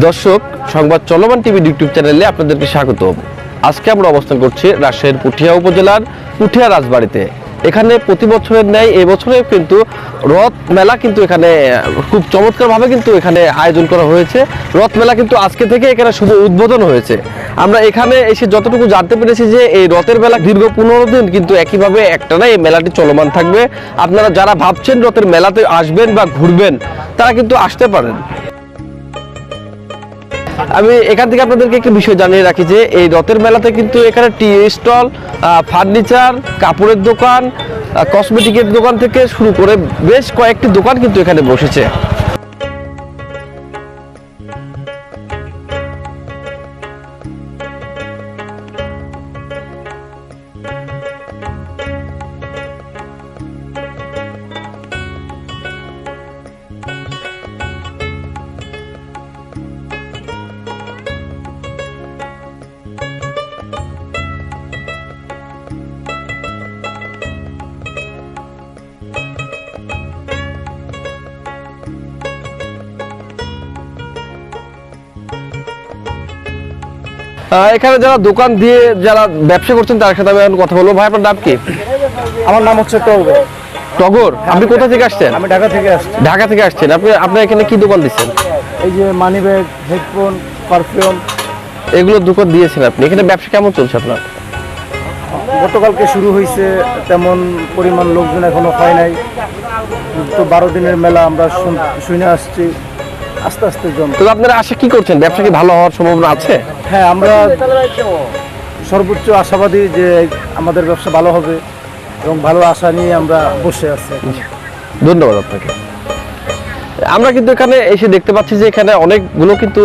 দর্শক, সংবাদ চলমান টিভি ইউটিউব চ্যানেলে আপনাদেরকে স্বাগত। আজকে আমরা অবস্থান করছি রাজশাহীর পুঠিয়া উপজেলার পুঠিয়া রাজবাড়িতে। এখানে প্রতি বছরের ন্যায় এবছরে কিন্তু রথ মেলা কিন্তু এখানে, খুব চমৎকারভাবে কিন্তু এখানে আয়োজন করা হয়েছে। রথ মেলা কিন্তু আজকে থেকে এখানে শুভ উদ্বোধন হয়েছে। আমরা এখানে এসে যতটুকু জানতে পেরেছি যে এই রথের মেলা দীর্ঘ পনেরো দিন কিন্তু একইভাবে একটা একটানা এই মেলাটি চলমান থাকবে। আপনারা যারা ভাবছেন রথের মেলাতে আসবেন বা ঘুরবেন, তারা কিন্তু আসতে পারেন। আমি এখান থেকে আপনাদেরকে একটি বিষয় জানিয়ে রাখি যে এই রথের মেলাতে কিন্তু এখানে টি স্টল ফার্নিচার, কাপড়ের দোকান কসমেটিকের দোকান থেকে শুরু করে বেশ কয়েকটি দোকান কিন্তু এখানে বসেছে। এখানে যারা দোকান দিয়ে যারা ব্যবসা করছেন তার সাথে আমি কথা বলব। ভাই আপনার নাম কি? আমার নাম হচ্ছে টগর। টগর? আপনি কোথা থেকে আসছেন? আমি ঢাকা থেকে আসছি। ঢাকা থেকে আসছেন। আপনি আপনার এখানে কি দোকান দিচ্ছেন? এই যে মানি ব্যাগ হেডফোন পারফিউম। এগুলো দোকান দিয়েছেন আপনি। এখানে ব্যবসা কেমন চলছে আপনার? গতকালকে শুরু হয়েছে তেমন পরিমাণ লোকজন এখনও হয় নাই। তো বারো দিনের মেলা আমরা শুন- আসছি। আস্তে আস্তে জম তো আপনারা আশা কি করছেন? ব্যবসা কি ভালো হওয়ার সম্ভাবনা আছে? হ্যাঁ আমরা সর্বোচ্চ আশাবাদী যে আমাদের ব্যবসা ভালো হবে এবং ভালো আশা নিয়ে আমরা বসে আছি। ধন্যবাদ আপনাকে। আমরা কিন্তু এখানে এসে দেখতে পাচ্ছি যে এখানে অনেকগুলো কিন্তু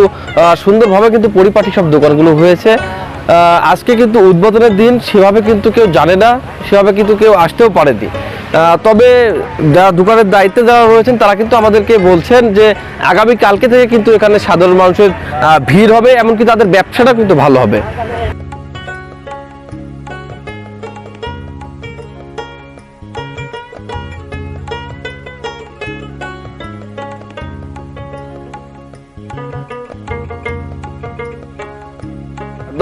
সুন্দরভাবে কিন্তু পরিপাটি সব দোকানগুলো হয়েছে। আজকে কিন্তু উদ্বোধনের দিন সেভাবে কিন্তু কেউ জানে না সেভাবে কিন্তু কেউ আসতেও পারেনি। তবে যারা দোকানের দায়িত্বে যারা রয়েছেন, তারা কিন্তু আমাদেরকে বলছেন যে আগামী কালকে থেকে কিন্তু এখানে সাধারণ মানুষের ভিড় হবে, এমনকি তাদের ব্যবসাটা কিন্তু ভালো হবে।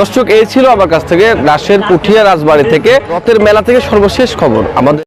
দর্শক, এই ছিল আমার কাছ থেকে রাশের পুঠিয়া রাজবাড়ি থেকে, রথের মেলা থেকে সর্বশেষ খবর। আমাদের